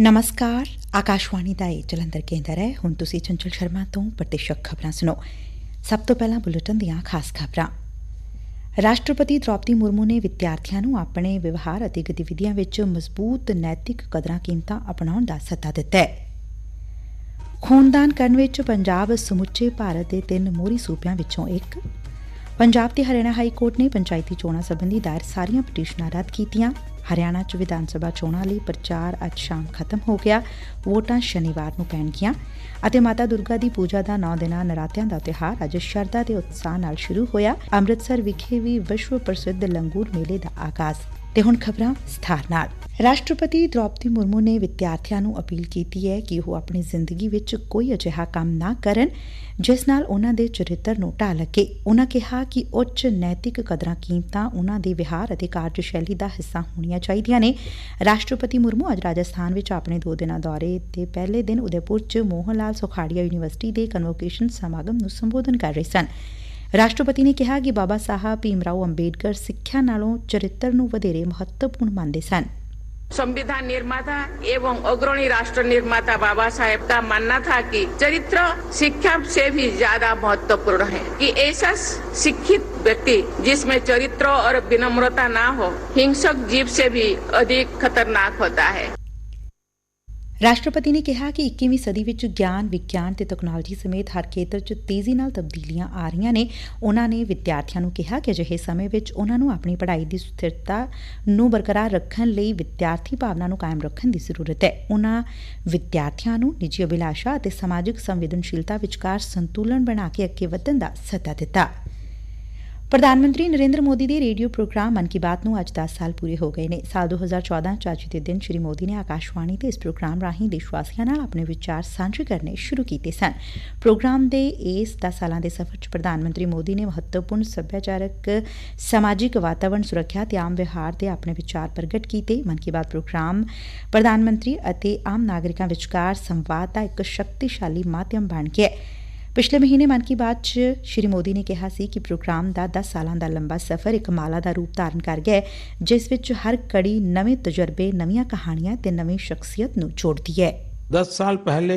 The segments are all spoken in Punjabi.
ਨਮਸਕਾਰ ਆਕਾਸ਼ਵਾਣੀ ਦਾ ਇਹ ਜਲੰਧਰ ਕੇਂਦਰ ਹੈ ਹੁਣ ਤੁਸੀਂ ਚੰਚਲ ਸ਼ਰਮਾ ਤੋਂ ਪ੍ਰਤੀਸ਼ਕ ਖਬਰਾਂ ਸੁਣੋ ਸਭ ਤੋਂ ਪਹਿਲਾਂ ਬੁਲੇਟਿਨ ਦੀਆਂ ਖਾਸ ਖਬਰਾਂ ਰਾਸ਼ਟਰਪਤੀ ਦ੍ਰੌਪਦੀ ਮੁਰਮੂ ਨੇ ਵਿਦਿਆਰਥੀਆਂ ਨੂੰ ਆਪਣੇ ਵਿਵਹਾਰ ਅਤੇ ਗਤੀਵਿਧੀਆਂ ਵਿੱਚ ਮਜ਼ਬੂਤ ਨੈਤਿਕ ਕਦਰਾਂ ਕੀਮਤਾਂ ਅਪਣਾਉਣ ਦਾ ਸੱਦਾ ਦਿੱਤਾ ਹੈ ਖੂਨਦਾਨ ਕਰਨ ਵਿੱਚ ਪੰਜਾਬ ਸਮੁੱਚੇ ਭਾਰਤ ਦੇ ਤਿੰਨ ਮੋਹਰੀ ਸੂਬਿਆਂ ਵਿੱਚੋਂ ਇੱਕ ਪੰਜਾਬ ਤੇ ਹਰਿਆਣਾ ਹਾਈ ਕੋਰਟ ਨੇ ਪੰਚਾਇਤੀ ਚੋਣਾਂ ਸੰਬੰਧੀ ਦਾਇਰ ਸਾਰੀਆਂ ਪਟੀਸ਼ਨਾਂ ਰੱਦ ਕੀਤੀਆਂ ਹਰਿਆਣਾ 'ਚ ਵਿਧਾਨ ਸਭਾ ਚੋਣਾਂ ਲਈ ਪ੍ਰਚਾਰ ਅੱਜ ਸ਼ਾਮ ਖਤਮ ਹੋ ਗਿਆ। ਵੋਟਾਂ ਸ਼ਨੀਵਾਰ ਨੂੰ ਪੈਣਗੀਆਂ ਅਤੇ ਮਾਤਾ ਦੁਰਗਾ ਦੀ ਪੂਜਾ ਦਾ 9 ਦਿਨਾਂ ਨਰਾਤਿਆਂ ਦਾ ਤਿਉਹਾਰ ਅੱਜ ਸ਼ਰਧਾ ਤੇ ਉਤਸ਼ਾਹ ਨਾਲ ਸ਼ੁਰੂ ਹੋਇਆ। ਅੰਮ੍ਰਿਤਸਰ ਵਿਖੇ ਵੀ ਵਿਸ਼ਵ ਪ੍ਰਸਿੱਧ ਲੰਗੂਰ ਮੇਲੇ ਦਾ ਆਗਾਜ਼। ਤੇ ਹੁਣ ਖਬਰਾਂ ਸਥਾਰ ਨਾਲ। ਰਾਸ਼ਟਰਪਤੀ ਦ੍ਰੋਪਦੀ ਮੁਰਮੂ ਨੇ ਵਿਦਿਆਰਥੀਆਂ ਨੂੰ ਅਪੀਲ ਕੀਤੀ ਹੈ ਕਿ ਉਹ ਆਪਣੀ ਜ਼ਿੰਦਗੀ ਵਿੱਚ ਕੋਈ ਅਜਿਹਾ ਕੰਮ ਨਾ ਕਰਨ, ਜਿਸ ਨਾਲ ਉਹਨਾਂ ਦੇ ਚਰਿੱਤਰ ਨੂੰ ਢਾਹ ਲੱਗੇ। ਉਹਨਾਂ ਕਿਹਾ ਕਿ ਉੱਚ ਨੈਤਿਕ ਕਦਰਾਂ ਕੀਮਤਾਂ ਉਹਨਾਂ ਦੇ ਵਿਹਾਰ ਅਤੇ ਕਾਰਜਸ਼ੈਲੀ ਦਾ ਹਿੱਸਾ ਹੋਣੀਆਂ ਚਾਹੀਦੀਆਂ ਨੇ। ਰਾਸ਼ਟਰਪਤੀ ਮੁਰਮੂ ਅੱਜ ਰਾਜਸਥਾਨ ਵਿੱਚ ਆਪਣੇ ਦੋ ਦਿਨਾਂ ਦੌਰੇ ਤੇ ਪਹਿਲੇ ਦਿਨ ਉਦੈਪੁਰ 'ਚ ਮੋਹਨ ਲਾਲ ਸੁਖਾੜੀਆ ਯੂਨੀਵਰਸਿਟੀ ਦੇ ਕਨਵੋਕੇਸ਼ਨ ਸਮਾਗਮ ਨੂੰ ਸੰਬੋਧਨ ਕਰ ਰਹੇ ਸਨ। ਰਾਸ਼ਟਰਪਤੀ ਨੇ ਕਿਹਾ ਕਿ ਬਾਬਾ ਸਾਹਿਬ ਭੀਮਰਾਓ ਅੰਬੇਡਕਰ ਸਿੱਖਿਆ ਨਾਲੋਂ ਚਰਿੱਤਰ ਨੂੰ ਵਧੇਰੇ ਮਹੱਤਵਪੂਰਨ ਮੰਨਦੇ ਸਨ संविधान निर्माता एवं अग्रणी राष्ट्र निर्माता बाबा साहेब का मानना था कि चरित्र शिक्षा से भी ज्यादा महत्वपूर्ण है कि ऐसा शिक्षित व्यक्ति जिसमें चरित्र और विनम्रता ना हो हिंसक जीव से भी अधिक खतरनाक होता है ਰਾਸ਼ਟਰਪਤੀ ਨੇ ਕਿਹਾ ਕਿ 21ਵੀਂ ਸਦੀ ਵਿਚ ਗਿਆਨ, ਵਿਗਿਆਨ ਤੇ ਤਕਨਾਲੋਜੀ ਸਮੇਤ ਹਰ ਖੇਤਰ 'ਚ ਤੇਜ਼ੀ ਨਾਲ ਤਬਦੀਲੀਆਂ ਆ ਰਹੀਆਂ ਨੇ। ਉਨੂਾਂ ਨੇ ਵਿਦਿਆਰਥੀਆਂ ਨੂੰ ਕਿਹਾ ਕਿ ਅਜਿਹੇ ਸਮੇਂ ਵਿੱਚ ਉਨੂਾਂ ਨੂੰ ਆਪਣੀ ਪੜ੍ਹਾਈ ਦੀ ਸਥਿਰਤਾ ਨੂੰ ਬਰਕਰਾਰ ਰੱਖਣ ਲਈ ਵਿਦਿਆਰਥੀ ਭਾਵਨਾ ਨੂੰ ਕਾਇਮ ਰੱਖਣ ਦੀ ਜ਼ਰੂਰਤ ਹੈ। ਉਨੂਾਂ ਵਿਦਿਆਰਥੀਆਂ ਨੂੰ ਨਿੱਜੀ ਅਭਿਲਾਸ਼ਾ ਅਤੇ ਸਮਾਜਿਕ ਸੰਵੇਦਨਸ਼ੀਲਤਾ ਵਿਚਕਾਰ ਸੰਤੁਲਨ ਬਣਾ ਕੇ ਅੱਗੇ ਵਧਣ ਦਾ ਸੱਦਾ ਦਿੱਤਾ। ਪ੍ਰਧਾਨ ਮੰਤਰੀ ਨਰੇਂਦਰ ਮੋਦੀ ਦੇ ਰੇਡੀਓ ਪ੍ਰੋਗਰਾਮ ਮਨ ਕੀ ਬਾਤ ਨੂੰ ਅੱਜ 10 ਸਾਲ ਪੂਰੇ ਹੋ ਗਏ ਨੇ। ਸਾਲ 2014 ਚ ਅੱਜ ਦੇ ਦਿਨ ਸ਼੍ਰੀ ਮੋਦੀ ਨੇ ਆਕਾਸ਼ਵਾਣੀ ਤੇ ਇਸ ਪ੍ਰੋਗਰਾਮ ਰਾਹੀਂ ਦੇਸ਼ ਵਾਸੀਆਂ ਨਾਲ ਆਪਣੇ ਵਿਚਾਰ ਸਾਂਝੇ ਕਰਨੇ ਸ਼ੁਰੂ ਕੀਤੇ ਸਨ। ਪ੍ਰੋਗਰਾਮ ਦੇ ਇਸ 10 ਸਾਲਾਂ ਦੇ ਸਫ਼ਰ ਚ ਪ੍ਰਧਾਨ ਮੰਤਰੀ ਮੋਦੀ ਨੇ ਮਹੱਤਵਪੂਰਨ ਸੱਭਿਆਚਾਰਕ, ਸਮਾਜਿਕ ਵਾਤਾਵਰਣ ਸੁਰੱਖਿਆ ਤੇ ਆਮ ਵਿਹਾਰ ਤੇ ਆਪਣੇ ਵਿਚਾਰ ਪ੍ਰਗਟ ਕੀਤੇ। ਮਨ ਕੀ ਬਾਤ ਪ੍ਰੋਗਰਾਮ ਪ੍ਰਧਾਨ ਮੰਤਰੀ ਅਤੇ ਆਮ ਨਾਗਰਿਕਾਂ ਵਿਚਕਾਰ ਸੰਵਾਦ ਦਾ ਇੱਕ ਸ਼ਕਤੀਸ਼ਾਲੀ ਮਾਧਿਅਮ ਬਣ ਗਿਆ। ਹੈ ਪਿਛਲੇ ਮਹੀਨੇ ਮਨ ਕੀ ਬਾਤ 'ਚ ਸ਼੍ਰੀ ਮੋਦੀ ਨੇ ਕਿਹਾ ਸੀ ਕਿ ਪ੍ਰੋਗਰਾਮ ਦਾ 10 ਸਾਲਾਂ ਦਾ ਲੰਬਾ ਸਫ਼ਰ ਇੱਕ ਮਾਲਾ ਦਾ ਰੂਪ ਧਾਰਨ ਕਰ ਗਿਆ ਜਿਸ ਵਿੱਚ ਹਰ ਕੜੀ ਨਵੇਂ ਤਜਰਬੇ, ਨਵੀਆਂ ਕਹਾਣੀਆਂ ਤੇ ਨਵੀਂ ਸ਼ਖਸੀਅਤ ਨੂੰ ਜੋੜਦੀ ਹੈ। दस साल पहले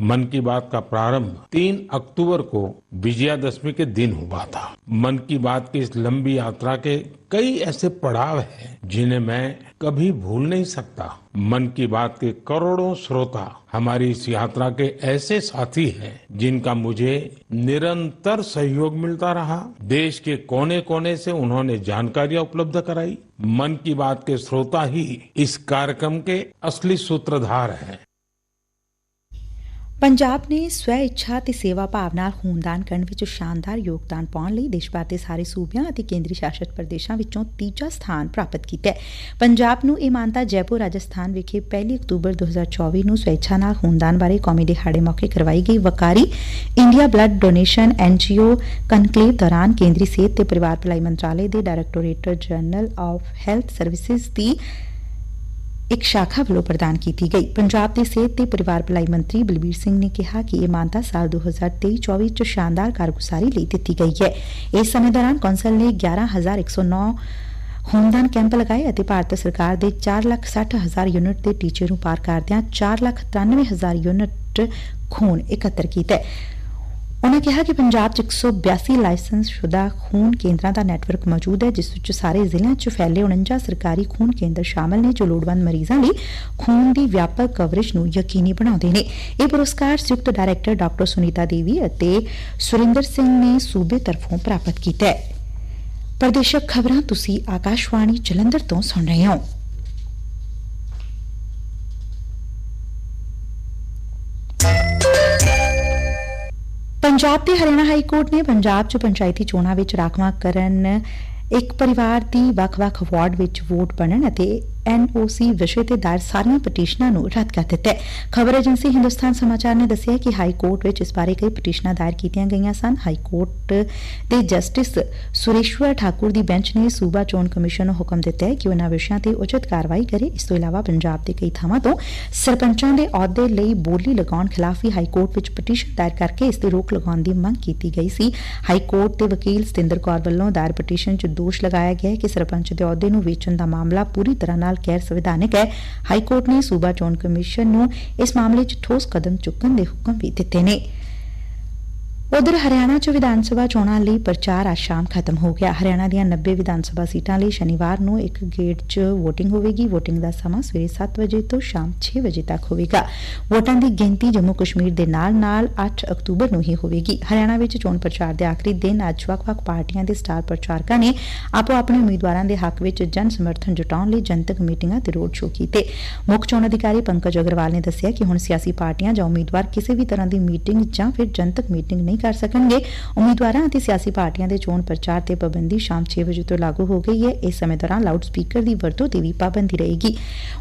मन की बात का प्रारंभ 3 अक्टूबर को विजयादशमी के दिन हुआ था। मन की बात की इस लंबी यात्रा के कई ऐसे पड़ाव हैं जिन्हें मैं कभी भूल नहीं सकता। मन की बात के करोड़ों श्रोता हमारी इस यात्रा के ऐसे साथी हैं जिनका मुझे निरंतर सहयोग मिलता रहा। देश के कोने कोने से उन्होंने जानकारियाँ उपलब्ध कराई। मन की बात के श्रोता ही इस कार्यक्रम के असली सूत्रधार हैं। ਪੰਜਾਬ ਨੇ ਸਵੈ ਇੱਛਾ ਤੇ ਸੇਵਾ ਭਾਵ ਨਾਲ ਖੂਨਦਾਨ ਕਰਨ ਵਿੱਚ ਸ਼ਾਨਦਾਰ ਯੋਗਦਾਨ ਪਾਉਣ ਲਈ ਦੇਸ਼ ਭਰ ਦੇ ਸਾਰੇ ਸੂਬਿਆਂ ਅਤੇ ਕੇਂਦਰੀ ਸ਼ਾਸਤ ਪ੍ਰਦੇਸ਼ਾਂ ਵਿੱਚੋਂ ਤੀਜਾ ਸਥਾਨ ਪ੍ਰਾਪਤ ਕੀਤਾ ਹੈ। ਪੰਜਾਬ ਨੂੰ ਇਹ ਮਾਨਤਾ ਜੈਪੁਰ, ਰਾਜਸਥਾਨ ਵਿਖੇ 1 ਅਕਤੂਬਰ 2024 ਨੂੰ ਸਵੈ ਇੱਛਾ ਨਾਲ ਖੂਨਦਾਨ ਬਾਰੇ ਕੌਮੀ ਦਿਹਾੜੇ ਮੌਕੇ ਕਰਵਾਈ ਗਈ। ਵਕਾਰੀ India blood donation NGO conclave ਦੌਰਾਨ ਕੇਂਦਰੀ ਸਿਹਤ ਤੇ ਪਰਿਵਾਰ ਭਲਾਈ ਮੰਤਰਾਲੇ ਦੇ directorate general of health services ਦੀ ਇਕ ਸ਼ਾਖਾ ਵੱਲੋਂ ਪ੍ਰਦਾਨ ਕੀਤੀ ਗਈ। ਪੰਜਾਬ ਦੇ ਸਿਹਤ ਤੇ ਪਰਿਵਾਰ ਭਲਾਈ ਮੰਤਰੀ ਬਲਬੀਰ ਸਿੰਘ ਨੇ ਕਿਹਾ ਕਿ ਇਹ ਮਾਨਤਾ ਸਾਲ 2023-24 ਚ ਸ਼ਾਨਦਾਰ ਕਾਰਗੁਜ਼ਾਰੀ ਲਈ ਦਿੱਤੀ ਗਈ ਹੈ। ਇਸ ਸਮੇਂ ਦੌਰਾਨ ਕੌਂਸਲ ਨੇ 11109 ਖੂਨਦਾਨ ਕੈਂਪ ਲਗਾਏ ਅਤੇ ਭਾਰਤ ਸਰਕਾਰ ਦੇ 460000 ਯੂਨਿਟ ਦੇ ਟੀਚੇ ਨੂੰ ਪਾਰ ਕਰਦਿਆਂ 493000 ਯੂਨਿਟ ਖੂਨ ਇਕੱਤਰ ਕੀਤਾ ਹੈ। ਉਨੂਾ ਕਿਹਾ ਕਿ ਪੰਜਾਬ 'ਚ 182 ਲਾਇਸੈਂਸ ਸ਼ੁਦਾ ਖੂਨ ਕੇਂਦਰਾਂ ਦਾ ਨੈਟਵਰਕ ਮੌਜੁਦ ਹੈ, ਜਿਸ ਵਿਚ ਸਾਰੇ ਜ਼ਿਲ੍ਹਿਆਂ 'ਚ ਫੈਲੇ 49 ਸਰਕਾਰੀ ਖੁਨ ਕੇਂਦਰ ਸ਼ਾਮਲ ਨੇ, ਜੋ ਲੋੜਵੰਦ ਮਰੀਜ਼ਾਂ ਲਈ ਖੂਨ ਦੀ ਵਿਆਪਕ ਕਵਰੇਜ ਨੂੰ ਯਕੀਨੀ ਬਣਾਉਂਦੇ ਨੇ। ਇਹ ਪੁਰਸਕਾਰ ਸੰਯੁਕਤ ਡਾਇਰੈਕਟਰ ਡਾਕਟਰ ਸੁਨੀਤਾ ਦੇਵੀ ਅਤੇ ਸੁਰਿੰਦਰ ਸਿੰਘ ਨੇ ਸੂਬੇ ਤਰਫੋਂ ਪ੍ਰਾਪਤ ਕੀਤਾ ਹੈ। ਪ੍ਰਦੇਸ਼ਕ ਖਬਰਾਂ ਤੁਸੀਂ ਆਕਾਸ਼ਵਾਣੀ ਜਲੰਧਰ ਤੋਂ ਸੁਣ ਰਹੇ ਹੋ। ਪੰਜਾਬ ਤੇ ਹਰਿਆਣਾ ਹਾਈ ਕੋਰਟ ਨੇ ਪੰਜਾਬ 'ਚ ਪੰਚਾਇਤੀ ਚੋਣਾਂ ਵਿੱਚ ਰਾਖਵਾਂ ਕਰਨ ਇੱਕ ਪਰਿਵਾਰ ਦੀ ਵੱਖ-ਵੱਖ ਵਾਰਡ ਵਿੱਚ ਵੋਟ ਬਣਨ ਅਤੇ ਐਨ ਓ ਸੀ ਵਿਸ਼ੇ ਤੇ ਦਾਇਰ ਸਾਰੀਆਂ ਪਟੀਸ਼ਨਾਂ ਨੂੰ ਰੱਦ ਕਰ ਦਿੱਤਾ ਹੈ। ਖਬਰ ਏਜੰਸੀ ਹਿੰਦੁਸਤਾਨ ਸਮਾਚਾਰ ਨੇ ਦੱਸਿਆ ਕਿ ਹਾਈ ਕੋਰਟ ਵਿੱਚ ਇਸ ਬਾਰੇ ਕਈ ਪਟੀਸ਼ਨਾਂ ਦਾਇਰ ਕੀਤੀਆਂ ਗਈਆਂ ਸਨ। ਹਾਈ ਕੋਰਟ ਦੇ ਜਸਟਿਸ ਸੁਰੇਸ਼ਵਰ ਠਾਕੁਰ ਦੀ ਬੈਂਚ ਨੇ ਸੂਬਾ ਚੋਣ ਕਮਿਸ਼ਨ ਨੂੰ ਹੁਕਮ ਦਿੱਤਾ ਹੈ ਕਿ ਉਹ ਵਿਸ਼ਿਆਂ ਤੇ ਉਚਿਤ ਕਾਰਵਾਈ ਕਰੇ। ਇਸ ਤੋਂ ਇਲਾਵਾ ਪੰਜਾਬ ਦੇ ਕਈ ਥਾਵਾਂ ਤੋਂ ਸਰਪੰਚਾਂ ਦੇ ਅਹੁਦੇ ਲਈ ਬੋਲੀ ਲਗਾਉਣ ਖਿਲਾਫ ਵੀ ਹਾਈ ਕੋਰਟ ਵਿੱਚ ਪਟੀਸ਼ਨ ਦਾਇਰ ਕਰਕੇ ਇਸ ਤੇ ਰੋਕ ਲਗਾਉਣ ਦੀ ਮੰਗ ਕੀਤੀ ਗਈ ਸੀ। ਹਾਈ ਕੋਰਟ ਦੇ ਵਕੀਲ ਸਤਿੰਦਰ ਕੌਰ ਵੱਲੋਂ ਦਾਇਰ ਪਟੀਸ਼ਨ 'ਚ ਦੋਸ਼ ਲਗਾਇਆ ਗਿਆ ਹੈ ਕਿ ਸਰਪੰਚ ਦੇ ਅਹੁਦੇ ਨੂੰ ਵੇਚਣ ਦਾ ਮਾਮਲਾ ਪੂਰੀ ਤਰ੍ਹਾਂ ਨਾਲ ਨਾਲ ਗੈਰ ਸੰਵਿਧਾਨਕ ਹੈ। ਹਾਈ ਕੋਰਟ ਨੇ ਸੂਬਾ ਚੋਣ ਕਮਿਸ਼ਨ ਨੂੰ ਇਸ ਮਾਮਲੇ 'ਚ ਠੋਸ ਕਦਮ ਚੁੱਕਣ ਦੇ ਹੁਕਮ ਵੀ ਦਿੱਤੇ ਨੇ। ਉਧਰ ਹਰਿਆਣਾ 'ਚ ਵਿਧਾਨ ਸਭਾ ਚੋਣਾਂ ਲਈ ਪ੍ਰਚਾਰ ਅੱਜ ਸ਼ਾਮ ਖਤਮ ਹੋ ਗਿਆ। ਹਰਿਆਣਾ ਦੀਆਂ 90 ਵਿਧਾਨ ਸਭਾ ਸੀਟਾਂ ਲਈ ਸ਼ਨੀਵਾਰ ਨੂੰ ਇੱਕ ਗੇੜ 'ਚ VOTING ਹੋਵੇਗੀ। VOTING ਦਾ ਸਮਾਂ ਸਵੇਰੇ 7 ਵਜੇ ਤੋਂ ਸ਼ਾਮ 6 ਵਜੇ ਤੱਕ ਹੋਵੇਗਾ। ਵੋਟਾਂ ਦੀ ਗਿਣਤੀ ਜੰਮੂ ਕਸ਼ਮੀਰ ਦੇ ਨਾਲ-ਨਾਲ 8 ਅਕਤੂਬਰ ਨੂੰ ਹੀ ਹੋਵੇਗੀ। ਹਰਿਆਣਾ ਵਿੱਚ ਚੋਣ ਪ੍ਰਚਾਰ ਦੇ ਆਖਰੀ ਦਿਨ ਅੱਜ ਵੱਖ-ਵੱਖ ਪਾਰਟੀਆਂ ਦੇ ਸਟਾਰ ਪ੍ਰਚਾਰਕਾਂ ਨੇ ਆਪੋ ਆਪਣੇ ਉਮੀਦਵਾਰਾਂ ਦੇ ਹੱਕ ਵਿੱਚ ਜਨ ਸਮਰਥਨ ਜੁਟਾਉਣ ਲਈ ਜਨਤਕ ਮੀਟਿੰਗਾਂ ਤੇ ਰੋਡ ਸ਼ੋਅ ਕੀਤੇ। ਮੁੱਖ ਚੋਣ ਅਧਿਕਾਰੀ ਪੰਕਜ ਅਗਰਵਾਲ ਨੇ ਦੱਸਿਆ ਕਿ ਹੁਣ ਸਿਆਸੀ ਪਾਰਟੀਆਂ ਜਾਂ ਉਮੀਦਵਾਰ ਕਿਸੇ ਵੀ ਤਰ੍ਹਾਂ ਦੀ ਮੀਟਿੰਗ ਜਾਂ ਫਿਰ ਜਨਤਕ ਮੀਟਿੰਗ ਨਹੀਂ ਕਰ ਸਕਣਗੇ। ਉਮੀਦਵਾਰਾਂ ਅਤੇ ਸਿਆਸੀ ਪਾਰਟੀਆਂ ਦੇ ਚੋਣ ਪ੍ਰਚਾਰ ਤੇ ਪਾਬੰਦੀ ਸ਼ਾਮ 6 ਵਜੇ ਤੋਂ ਲਾਗੂ ਹੋ ਗਈ ਹੈ। ਇਸ ਸਮੇਂ ਦੌਰਾਨ ਲਾਊਡ ਸਪੀਕਰ ਦੀ ਵਰਤੋਂ ਤੇ ਵੀ ਪਾਬੰਦੀ ਰਹੇਗੀ।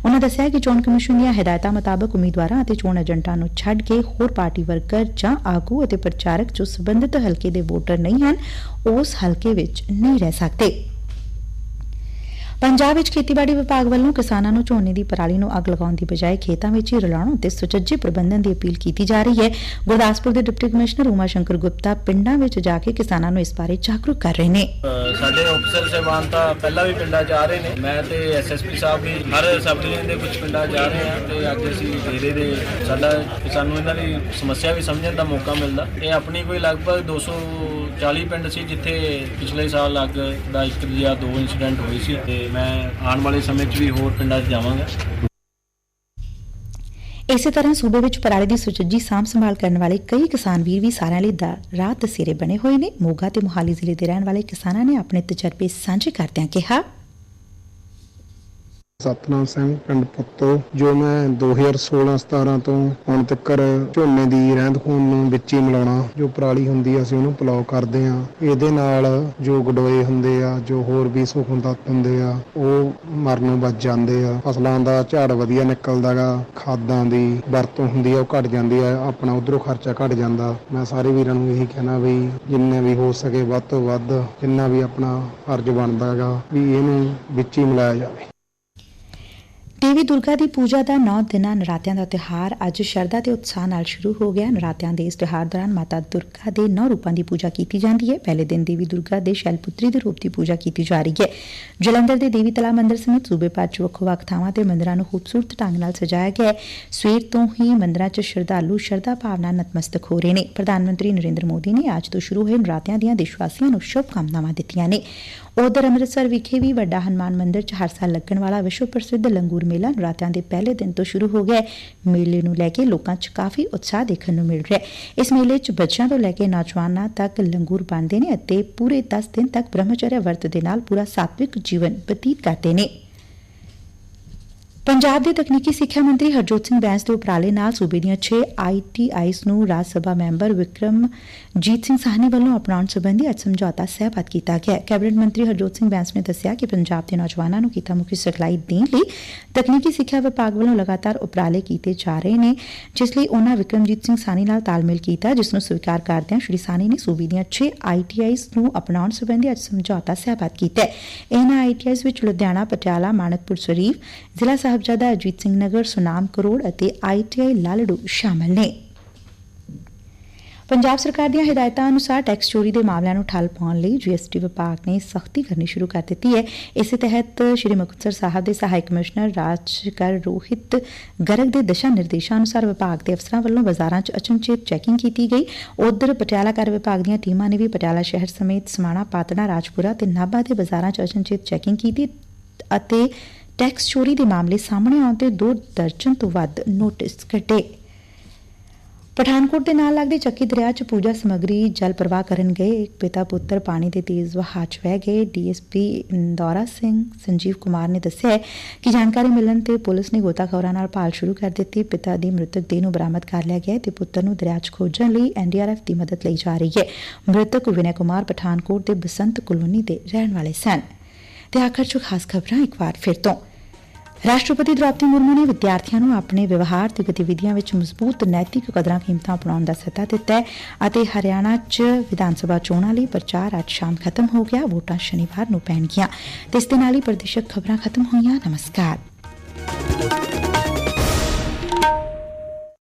ਉਨ੍ਹਾਂ ਦੱਸਿਆ ਕਿ ਚੋਣ ਕਮਿਸ਼ਨ ਦੀਆਂ ਹਦਾਇਤਾਂ ਮੁਤਾਬਕ ਉਮੀਦਵਾਰਾਂ ਅਤੇ ਚੋਣ ਏਜੰਟਾਂ ਨੂੰ ਛੱਡ ਕੇ ਹੋਰ ਪਾਰਟੀ ਵਰਕਰ ਜਾਂ ਆਗੂ ਅਤੇ ਪ੍ਰਚਾਰਕ ਜੋ ਸਬੰਧਤ ਹਲਕੇ ਦੇ ਵੋਟਰ ਨਹੀਂ ਹਨ, ਉਸ ਹਲਕੇ ਵਿੱਚ ਨਹੀਂ ਰਹਿ ਸਕਦੇ। ਪੰਜਾਬ ਵਿੱਚ ਖੇਤੀਬਾੜੀ ਵਿਭਾਗ ਵੱਲੋਂ ਕਿਸਾਨਾਂ ਨੂੰ ਝੋਨੇ ਦੀ ਪਰਾਲੀ ਨੂੰ ਅੱਗ ਲਗਾਉਣ ਦੀ ਬਜਾਏ ਖੇਤਾਂ ਵਿੱਚ ਹੀ ਰਲਾਉਣ ਅਤੇ ਸੁਚੱਜੇ ਪ੍ਰਬੰਧਨ ਦੀ ਅਪੀਲ ਕੀਤੀ ਜਾ ਰਹੀ ਹੈ। ਗੁਰਦਾਸਪੁਰ ਦੇ ਡਿਪਟੀ ਕਮਿਸ਼ਨਰ ਉਮਾ ਸ਼ੰਕਰ ਗੁਪਤਾ ਪਿੰਡਾਂ ਵਿੱਚ ਜਾ ਕੇ ਕਿਸਾਨਾਂ ਨੂੰ ਇਸ ਬਾਰੇ ਜਾਗਰੂਕ ਕਰ ਰਹੇ ਨੇ। ਅ, ਸਾਡੇ ਅਫਸਰ ਸਹਿਬਾਨ ਤਾਂ ਪਹਿਲਾਂ ਵੀ ਪਿੰਡਾਂ 'ਚ ਆ ਰਹੇ ਨੇ। ਮੈਂ ਤੇ ਐਸਐਸਪੀ ਸਾਹਿਬ ਵੀ ਹਰ ਸਬ ਡਿਵੀਜ਼ਨ ਦੇ ਕੁਝ ਪਿੰਡਾਂ 'ਚ ਆ ਰਹੇ ਹਾਂ ਤੇ ਅੱਜ ਅਸੀਂ ਡੇਰੇ ਦੇ ਸਾਡਾ ਕਿ ਸਾਨੂੰ ਇਹਨਾਂ ਦੀ ਸਮੱਸਿਆ ਵੀ ਸਮਝਣ ਦਾ ਮੌਕਾ ਮਿਲਦਾ। ਇਹ ਆਪਣੀ ਕੋਈ ਲਗਭਗ 240 ਪਿੰਡ ਸੀ ਜਿੱਥੇ ਪਿਛਲੇ ਸਾਲ ਅੱਗ ਦਾ ਇੱਕ ਜਾਂ ਦੋ ਇਨਸੀਡੈਂਟ ਹੋਏ ਸੀ ਤੇ ਮੈਂ ਆਉਣ ਵਾਲੇ ਸਮੇਂ 'ਚ ਵੀ ਹੋਰ ਪਿੰਡਾਂ 'ਚ ਜਾਵਾਂਗਾ। ਇਸੇ ਤਰ੍ਹਾਂ ਸੂਬੇ ਵਿੱਚ ਪਰਾਲੀ ਦੀ ਸੁਚੱਜੀ ਸਾਂਭ ਸੰਭਾਲ ਕਰਨ ਵਾਲੇ ਕਈ ਕਿਸਾਨ ਵੀਰ ਵੀ ਸਾਰਿਆਂ ਲਈ ਦਾ ਰਾਤ ਦਸੇਰੇ ਬਣੇ ਹੋਏ ਨੇ। ਮੋਗਾ ਤੇ ਮੁਹਾਲੀ ਜ਼ਿਲ੍ਹੇ ਦੇ ਰਹਿਣ ਵਾਲੇ ਕਿਸਾਨਾਂ ਨੇ ਆਪਣੇ ਤਜਰਬੇ ਸਾਂਝੇ ਕਰਦਿਆਂ ਕਿਹਾ ਸਤਨਾਮ ਸਿੰਘ ਪਿੰਡ ਪੁੱਤੋ, ਜੋ ਮੈਂ 2016-17 ਤੋਂ ਹੁਣ ਤੱਕ ਝੋਨੇ ਦੀ ਰਹਿੰਦ ਖੂਨ ਨੂੰ ਵਿੱਚ ਹੀ ਮਿਲਾਉਣਾ, ਜੋ ਪਰਾਲੀ ਹੁੰਦੀ ਆ ਅਸੀਂ ਉਹਨੂੰ ਪਲਾਉ ਕਰਦੇ ਆ। ਇਹਦੇ ਨਾਲ ਜੋ ਗਡੋਏ ਹੁੰਦੇ ਆ, ਜੋ ਹੋਰ ਵੀ ਸੂਖਮ ਤੱਤ ਹੁੰਦੇ ਆ, ਉਹ ਮਰਨੋਂ ਬਚ ਜਾਂਦੇ ਆ। ਫਸਲਾਂ ਦਾ ਝਾੜ ਵਧੀਆ ਨਿਕਲਦਾਗਾ, ਖਾਦਾਂ ਦੀ ਵਰਤੋਂ ਹੁੰਦੀ ਆ, ਉਹ ਘਟ ਜਾਂਦੀ ਆ, ਆਪਣਾ ਉਧਰੋਂ ਖਰਚਾ ਘਟ ਜਾਂਦਾ। ਮੈਂ ਸਾਰੇ ਵੀਰਾਂ ਨੂੰ ਇਹੀ ਕਹਿਣਾ ਵੀ ਜਿੰਨੇ ਵੀ ਹੋ ਸਕੇ ਵੱਧ ਤੋਂ ਵੱਧ ਜਿੰਨਾ ਵੀ ਆਪਣਾ ਫਰਜ਼ ਬਣਦਾਗਾ, ਵੀ ਇਹਨੂੰ ਵਿੱਚ ਹੀ ਮਿਲਾਇਆ ਜਾਵੇ। ਦੇਵੀ ਦੁਰਗਾ ਦੀ ਪੂਜਾ ਦਾ 9 ਦਿਨਾਂ ਨਰਾਤਿਆਂ ਦਾ ਤਿਉਹਾਰ ਅੱਜ ਸ਼ਰਧਾ ਤੇ ਉਤਸ਼ਾਹ ਨਾਲ ਸ਼ੁਰੂ ਹੋ ਗਿਆ। ਨਰਾਤਿਆਂ ਦੇ ਇਸ ਤਿਉਹਾਰ ਦੌਰਾਨ ਮਾਤਾ ਦੁਰਗਾ ਦੇ 9 ਰੂਪਾਂ ਦੀ ਪੂਜਾ ਕੀਤੀ ਜਾਂਦੀ ਹੈ। ਪਹਿਲੇ ਦਿਨ ਦੇਵੀ ਦੁਰਗਾ ਦੇ ਸ਼ੈਲਪੁੱਤਰੀ ਦੇ ਰੂਪ ਦੀ ਪੂਜਾ ਕੀਤੀ ਜਾ ਰਹੀ ਹੈ। ਜਲੰਧਰ ਦੇ ਦੇਵੀ ਤਲਾ ਮੰਦਿਰ ਸਮੇਤ ਸੂਬੇ ਭਰ ਚ ਵੱਖੋ-ਵੱਖ ਥਾਵਾਂ ਤੇ ਮੰਦਿਰਾਂ ਨੂੰ ਖੂਬਸੂਰਤ ਢੰਗ ਨਾਲ ਸਜਾਇਆ ਗਿਆ ਹੈ। ਸਵੇਰ ਤੋਂ ਹੀ ਮੰਦਿਰਾਂ ਚ ਸ਼ਰਧਾਲੂ ਸ਼ਰਧਾ ਭਾਵਨਾ ਨਤਮਸਤਕ ਹੋ ਰਹੇ ਨੇ। ਪ੍ਰਧਾਨ ਮੰਤਰੀ ਨਰਿੰਦਰ ਮੋਦੀ ਨੇ ਅੱਜ ਤੋਂ ਸ਼ੁਰੂ ਹੋਏ ਨਰਾਤਿਆਂ ਦੀਆਂ ਦੇਸ਼ ਵਾਸੀਆਂ ਨੂੰ ਸ਼ੁਭ ਕਾਮਨਾਵਾਂ ਦਿੱਤੀਆਂ ਨੇ। ਉਧਰ ਅੰਮ੍ਰਿਤਸਰ ਵਿਖੇ ਵੀ ਵੱਡਾ ਹਨੂਮਾਨ ਮੰਦਿਰ 'ਚ ਹਰ ਸਾਲ ਲੱਗਣ ਵਾਲਾ ਵਿਸ਼ਵ ਪ੍ਰਸਿੱਧ ਲੰਗੂਰ ਮੇਲਾ ਨਰਾਤਿਆਂ ਦੇ ਪਹਿਲੇ ਦਿਨ ਤੋਂ ਸ਼ੁਰੂ ਹੋ ਗਿਆ ਹੈ। ਮੇਲੇ ਨੂੰ ਲੈ ਕੇ ਲੋਕਾਂ 'ਚ ਕਾਫੀ ਉਤਸ਼ਾਹ ਦੇਖਣ ਨੂੰ ਮਿਲ ਰਿਹਾ ਹੈ। ਇਸ ਮੇਲੇ 'ਚ ਬੱਚਿਆਂ ਤੋਂ ਲੈ ਕੇ ਨੌਜਵਾਨਾਂ ਤੱਕ ਲੰਗੂਰ ਬਣਦੇ ਨੇ ਅਤੇ ਪੂਰੇ 10 ਦਿਨ ਤੱਕ ਬ੍ਰਹਮਚਰਯ ਵਰਤ ਦੇ ਨਾਲ ਪੂਰਾ ਸਾਤਵਿਕ ਜੀਵਨ ਬਤੀਤ ਕਰਦੇ ਨੇ। ਪੰਜਾਬ ਦੇ ਤਕਨੀਕੀ ਸਿੱਖਿਆ ਮੰਤਰੀ ਹਰਜੋਤ ਸਿੰਘ ਬੈਂਸ ਦੇ ਉਪਰਾਲੇ ਨਾਲ ਸੂਬੇ ਦੀਆਂ 6 ਆਈਟੀਆਈਸ ਨੂੰ ਰਾਜ ਸਭਾ ਮੈਂਬਰ ਵਿਕਰਮ ਜੀਤ ਸਿੰਘ ਸਾਹਨੀ ਵੱਲੋਂ ਅਪਣਾਉਣ ਸੰਬੰਧੀ ਅੱਜ ਸਮਝੌਤਾ ਸਹਿਬੱਧ ਕੀਤਾ ਗਿਆ ਕੈਬਨਿਟ ਮੰਤਰੀ ਹਰਜੋਤ ਸਿੰਘ ਬੈਂਸ ਨੇ ਦੱਸਿਆ ਕਿ ਪੰਜਾਬ ਦੇ ਨੌਜਵਾਨਾਂ ਨੂੰ ਕਿੱਤਾ ਮੁਖੀ ਸਿਖਲਾਈ ਦੇਣ ਲਈ ਤਕਨੀਕੀ ਸਿੱਖਿਆ ਵਿਭਾਗ ਵੱਲੋਂ ਲਗਾਤਾਰ ਉਪਰਾਲੇ ਕੀਤੇ ਜਾ ਰਹੇ ਨੇ, ਜਿਸ ਲਈ ਉਹਨਾਂ ਵਿਕਰਮਜੀਤ ਸਿੰਘ ਸਾਹਨੀ ਨਾਲ ਤਾਲਮੇਲ ਕੀਤਾ, ਜਿਸ ਨੂੰ ਸਵੀਕਾਰ ਕਰਦਿਆਂ ਸ਼੍ਰੀ ਸਾਹਨੀ ਨੇ ਸੂਬੇ ਦੀਆਂ 6 ਆਈਟੀਆਈਸ ਨੂੰ ਅਪਣਾਉਣ ਸੰਬੰਧੀ ਅੱਜ ਸਮਝੌਤਾ ਸਹਿਬੱਧ ਕੀਤਾ ਹੈ। ਇਹਨਾਂ ਆਈਟੀਆਈਸ ਵਿੱਚ ਲੁਧਿਆਣਾ, ਪਟਿਆਲਾ, ਮਾਨਕਪੁਰ, ਸ਼ਰੀਫ, ਜ਼ਿਲ੍ਹਾ ਸਾਹਿਬਜ਼ਾਦਾ ਅਜੀਤ ਸਿੰਘ ਨਗਰ, ਸੁਨਾਮ, ਕਰੋੜ ਅਤੇ ਆਈਟੀਆਈ ਲਾਲੜੂ ਸ਼ਾਮਲ ਨੇ। ਪੰਜਾਬ ਸਰਕਾਰ ਦੀਆਂ ਹਦਾਇਤਾਂ ਅਨੁਸਾਰ ਟੈਕਸ ਚੋਰੀ ਦੇ ਮਾਮਲਿਆਂ ਨੂੰ ਠੱਲ ਪਾਉਣ ਲਈ ਜੀਐਸਟੀ ਵਿਭਾਗ ਨੇ ਸਖਤੀ ਕਰਨੀ ਸ਼ੁਰੂ ਕਰ ਦਿੱਤੀ ਹੈ। ਇਸੇ ਤਹਿਤ ਸ਼੍ਰੀ ਮੁਕਤਸਰ ਸਾਹਿਬ ਦੇ ਸਹਾਇਕ ਕਮਿਸ਼ਨਰ ਰਾਜਕਰ ਰੋਹਿਤ ਗਰਗ ਦੇ ਦਿਸ਼ਾ ਨਿਰਦੇਸ਼ਾਂ ਅਨੁਸਾਰ ਵਿਭਾਗ ਦੇ ਅਫਸਰਾਂ ਵੱਲੋਂ ਬਾਜ਼ਾਰਾਂ 'ਚ ਅਚਨਚੇਤ ਚੈਕਿੰਗ ਕੀਤੀ ਗਈ। ਉਧਰ ਪਟਿਆਲਾ ਕਰ ਵਿਭਾਗ ਦੀਆਂ ਟੀਮਾਂ ਨੇ ਵੀ ਪਟਿਆਲਾ ਸ਼ਹਿਰ ਸਮੇਤ ਸਮਾਣਾ, ਪਾਤੜਾ, ਰਾਜਪੁਰਾ ਤੇ ਨਾਭਾ ਦੇ ਬਾਜ਼ਾਰਾਂ 'ਚ ਅਚਨਚੇਤ ਚੈਕਿੰਗ ਕੀਤੀ ਅਤੇ ਟੈਕਸ ਚੋਰੀ ਦੇ ਮਾਮਲੇ ਸਾਹਮਣੇ ਆਉਣ ਤੇ ਦੋ ਦਰਜਨ ਤੋਂ ਵੱਧ ਨੋਟਿਸ ਕੱਢੇ। ਪਠਾਨਕੋਟ ਦੇ ਨਾਲ ਲੱਗਦੇ ਚੱਕੀ ਦਰਿਆ 'ਚ ਪੂਜਾ ਸਮੱਗਰੀ ਜਲ ਪ੍ਰਵਾਹ ਕਰਨ ਗਏ। ਇੱਕ ਪਿਤਾ ਪੁੱਤਰ ਪਾਣੀ ਦੇ ਤੇਜ਼ ਵਹਾਅ 'ਚ ਵਹਿ ਗਏ। ਡੀਐਸਪੀ ਇੰਦੌਰਾ ਸਿੰਘ ਸੰਜੀਵ ਕੁਮਾਰ ਨੇ ਦੱਸਿਆ ਕਿ ਜਾਣਕਾਰੀ ਮਿਲਣ ਤੇ ਪੁਲਿਸ ਨੇ ਗੋਤਾਖੋਰਾਂ ਨਾਲ ਭਾਲ ਸ਼ੁਰੂ ਕਰ ਦਿੱਤੀ। ਪਿਤਾ ਦੀ ਮ੍ਰਿਤਕ ਦੇਹ ਨੂੰ ਬਰਾਮਦ ਕਰ ਲਿਆ ਗਿਆ ਹੈ ਤੇ ਪੁੱਤਰ ਨੂੰ ਦਰਿਆ 'ਚ ਖੋਜਣ ਲਈ ਐਨਡੀਆਰਐਫ ਦੀ ਮਦਦ ਲਈ ਜਾ ਰਹੀ ਹੈ। ਮ੍ਰਿਤਕ ਵਿਨੈ ਕੁਮਾਰ ਪਠਾਨਕੋਟ ਦੇ ਬਸੰਤ ਕਲੋਨੀ ਦੇ ਰਹਿਣ ਵਾਲੇ ਸਨ। ਤੇ ਆਖਰ 'ਚ ਖਾਸ ਖਬਰਾਂ ਇੱਕ ਵਾਰ ਫਿਰ ਤੋਂ। ਰਾਸ਼ਟਰਪਤੀ ਦ੍ਰੌਪਦੀ ਮੁਰਮੂ ਨੇ ਵਿਦਿਆਰਥੀਆਂ ਨੂੰ ਆਪਣੇ ਵਿਵਹਾਰ ਤੇ ਗਤੀਵਿਧੀਆਂ ਵਿੱਚ ਮਜ਼ਬੂਤ ਨੈਤਿਕ ਕਦਰਾਂ ਕੀਮਤਾਂ ਅਪਣਾਉਣ ਦਾ ਸੱਦਾ ਦਿੱਤਾ ਹੈ ਅਤੇ ਹਰਿਆਣਾ 'ਚ ਵਿਧਾਨ ਸਭਾ ਚੋਣਾਂ ਲਈ ਪ੍ਰਚਾਰ ਅੱਜ ਸ਼ਾਮ ਖਤਮ ਹੋ ਗਿਆ। ਵੋਟਾਂ ਸ਼ਨੀਵਾਰ ਨੂੰ ਪੈਣਗੀਆਂ। ਤੇ ਇਸ ਦੇ ਨਾਲ ਹੀ ਪ੍ਰਦੇਸ਼ਕ ਖਬਰਾਂ ਖਤਮ ਹੋਈਆਂ। ਨਮਸਕਾਰ।